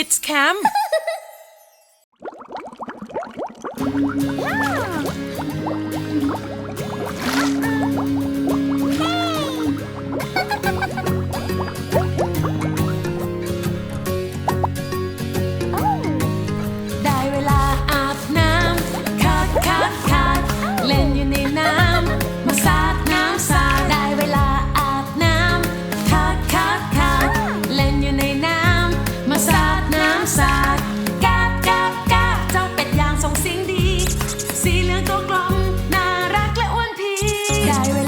Kids Camp ไ ah. guys.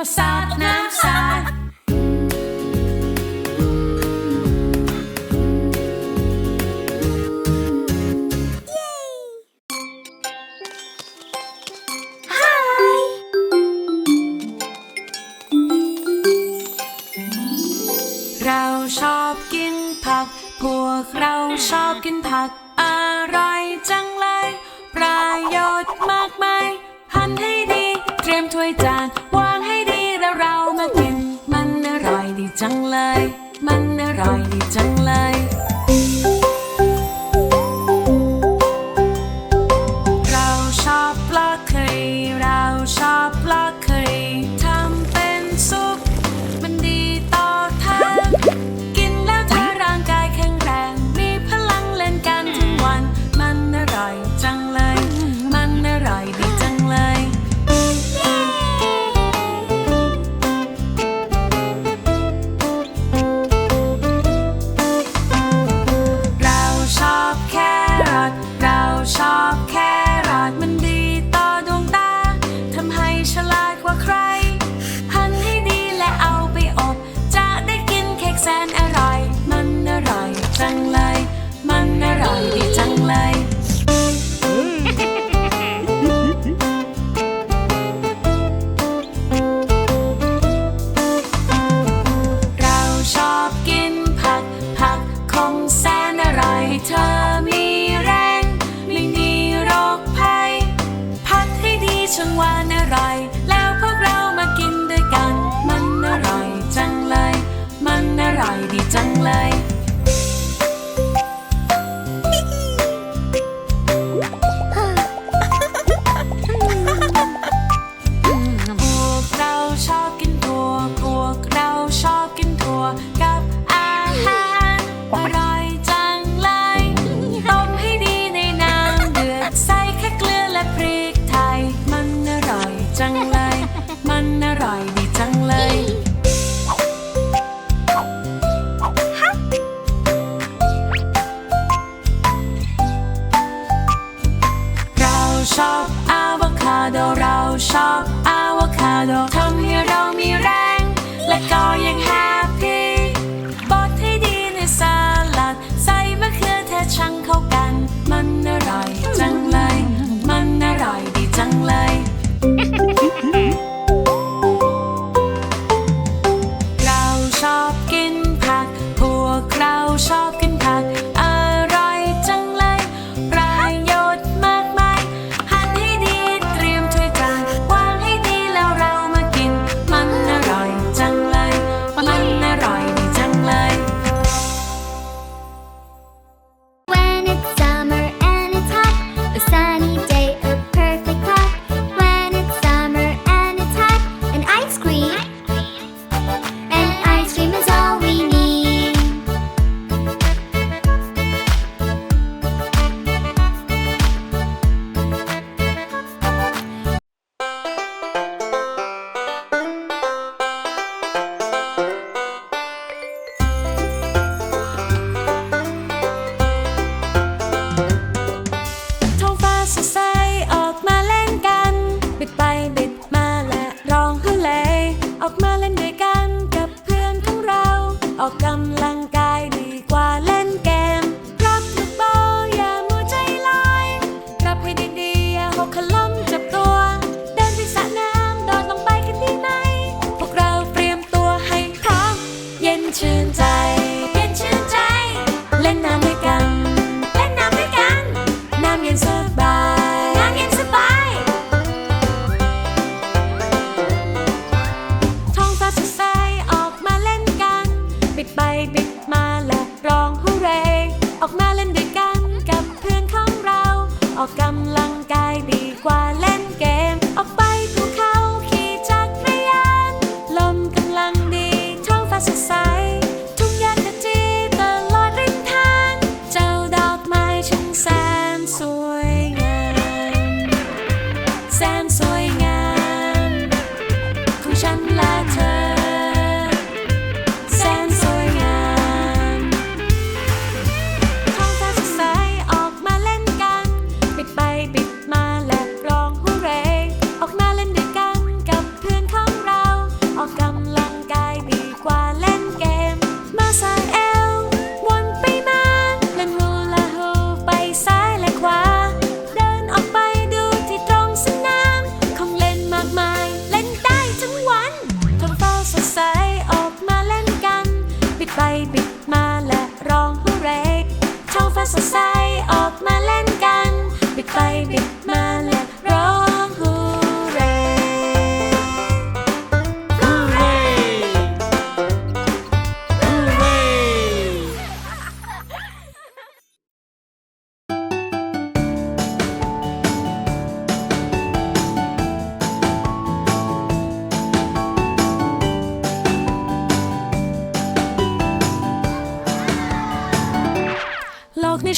my side, now I'm side.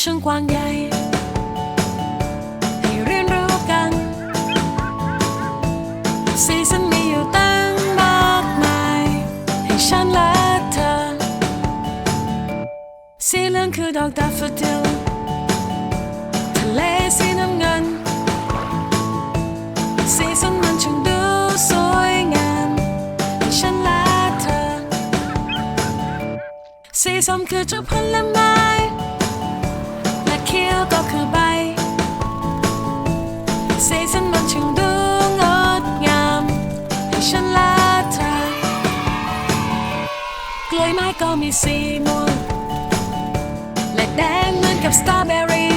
ช่างกว้างใหญ่ให้เรียนรู้กันสีสันมีอยู่ตั้งมากมายให้ฉันและเธอสีเหลืองคือดอกดาฟอดิลทะเลสีน้ำเงินสีสันมันช่างดูสวยงามให้ฉันและเธอสีส้มคือเจ้าผลไม้และเขียวก็คือใบสีสันมันช่างดูงดงามให้ฉันและเธอกล้วยไม้ก็มีสีม่วงและแดงเหมือนกับสตรอเบอรี่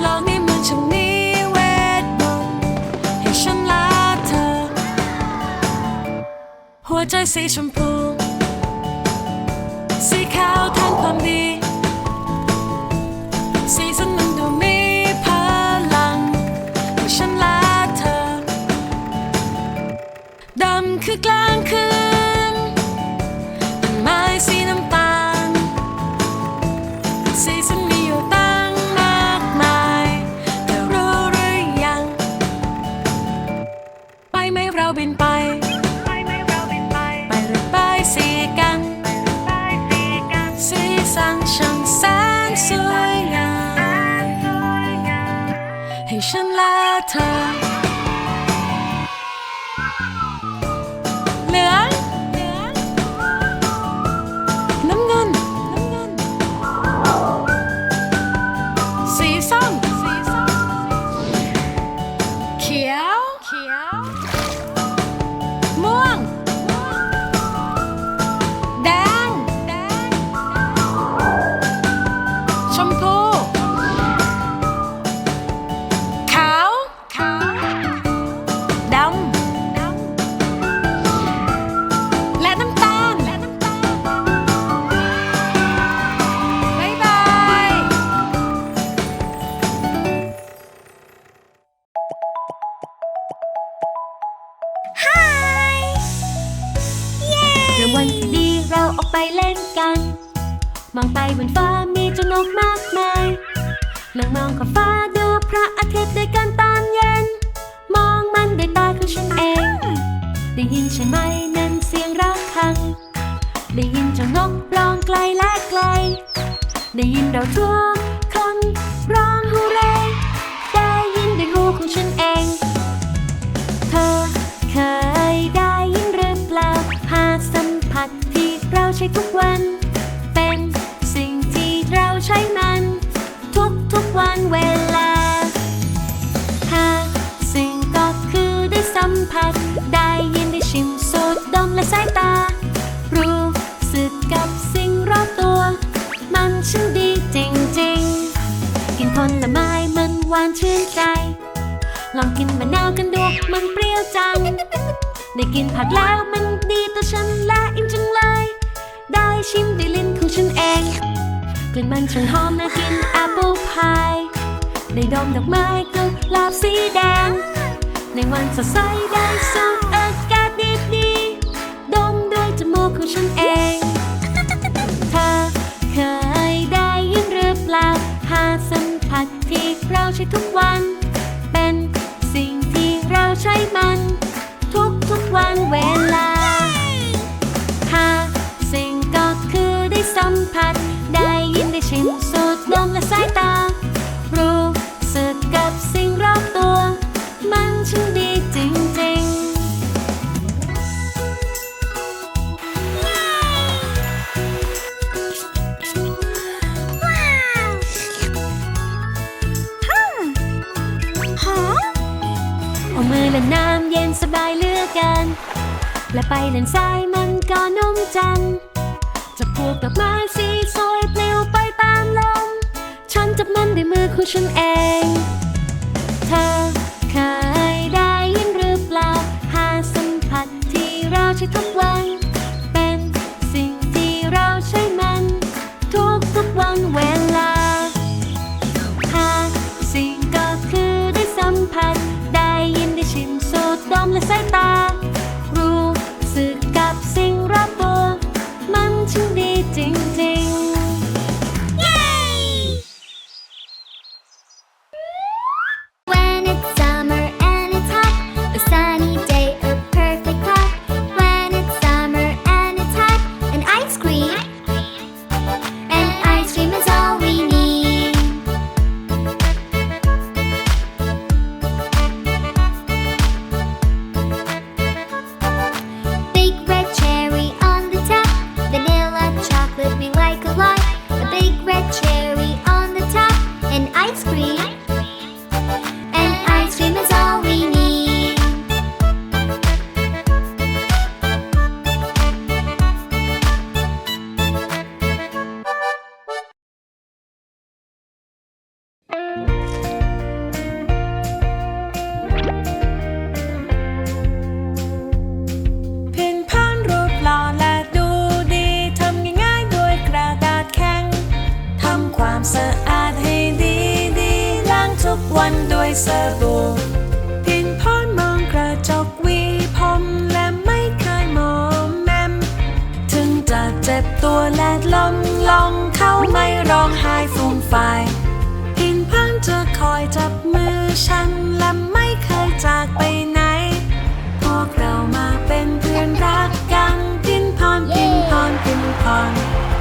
โลกนี้มันช่างมีเวทมนต์ให้ฉันละเธอ หัวใจสีชมพู สีขาวแทนความดี ดำคือกลางคืนต้นไม้สีน้ำตาลสีสันมีอยู่ตั้งมากมายเธอรู้หรือยัง ไปไหมเราบินไป ไปหรือไปสีกันสีสันช่างแสนสวยงามให้ฉันและเธอ ฟ้ามีเจ้านกมากมายนั่งมองขอบฟ้าดูพระอาทิตย์ด้วยกันตอนเย็น มองมันด้วยตาของฉันเอง ได้ยินใช่ไหมนั่นเสียงระฆัง ได้ยินเจ้านกร้องไกลและไกล ได้ยินเราทุกคนร้องฮูเร่ได้ยินด้วยหูของฉันเอง เธอเคยได้ยินหรือเปล่าหาสัมผัสที่เราใช้ทุกวัน ทุกวันเวลา หาสิ่งก็คือได้สัมผัส ได้ยินได้ชิมสูดดมและสายตา รู้สึกกับสิ่งรอบตัว มันช่างดีจริงๆ กินผลไม้มันหวานชื่นใจ ลองกินมะนาวกันดูมันเปรี้ยวจัง ได้กินผักแล้วมันดีต่อฉันและอิ่มจังเลย ได้ชิมด้วยลิ้นของฉันเอง กลิ่นมันช่างหอมน่ากินแอปเปิลพายได้ดมดอกไม้กลาบสีแดง ในวันสดใสได้สูดอากาศดีๆดมด้วยจมูกของฉันเองเธอเคยได้ยินหรือเปล่าหาสัมผัสที่เราใช้ทุกวัน เป็นสิ่งที่เราใช้มัน วันด้วยสบู่พินพ่อนมองกระจกวีผมและไม่เคยมองแมม ถึงจะเจ็บตัวและล้มลงเขาไม่ร้องไห้ฟูมฟายพินพ่านจะคอยจับมือฉันและไม่เคยจากไปไหน พวกเรามาเป็นเพื่อนรักกันพินพรพินพรพินพรเพียง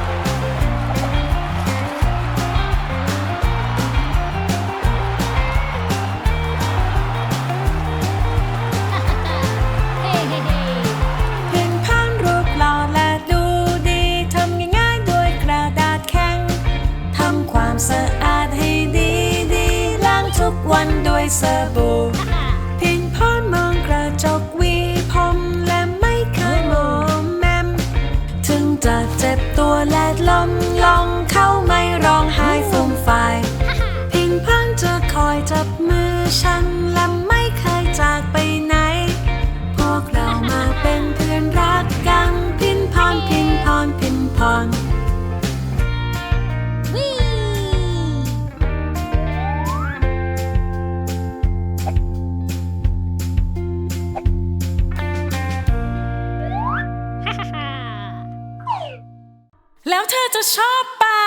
ชอบป่า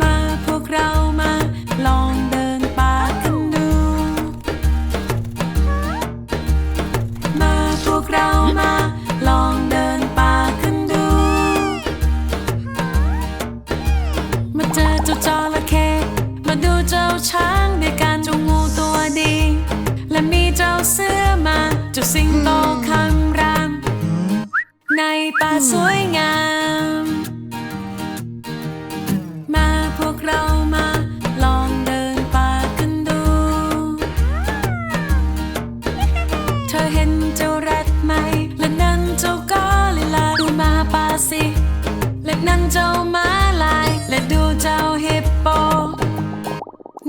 มาพวกเรามาลองเดินป่ากันดู มาพวกเรามาลองเดินป่ากันดู มาเจอเจ้าจระเข้มาดูเจ้าช้างด้วยกันเจ้างูตัวดี และมีเจ้าเสือมาเจ้าสิงโตคำรา สวยงาม มาพวกเรามาลองเดินป่ากันดู เธอเห็นเจ้าแรดไหม และนั่นเจ้ากอริลลาดูมาป่าสิ และนั่นเจ้าม้าลาย และดูเจ้าฮิปโป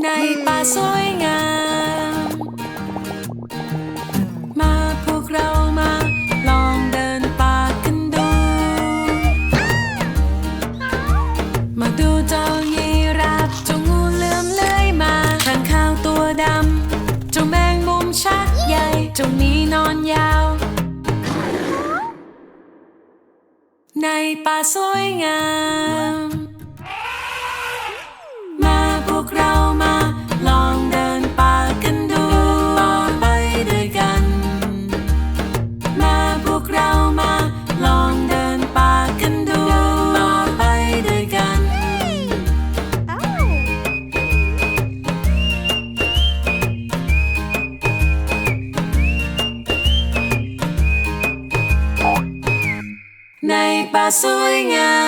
ในป่าสวย ใน ป่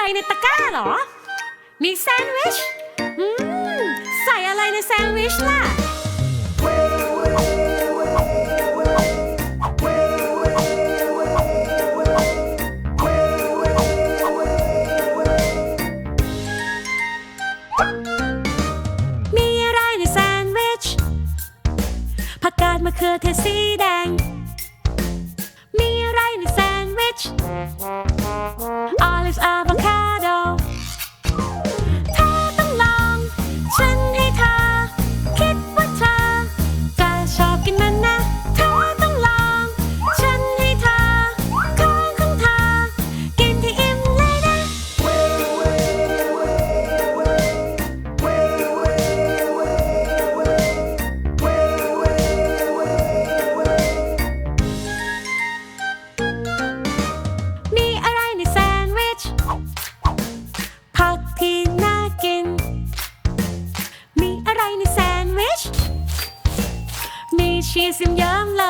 อะไรในตะกร้าหรอ มีแซนด์วิช อืม ใส่อะไรในแซนด์วิชล่ะ มีอะไรในแซนวิช ผักกาดมะเขือเทศสีแดง มีอะ Alex Avocado. ชีสยิ้มยามไล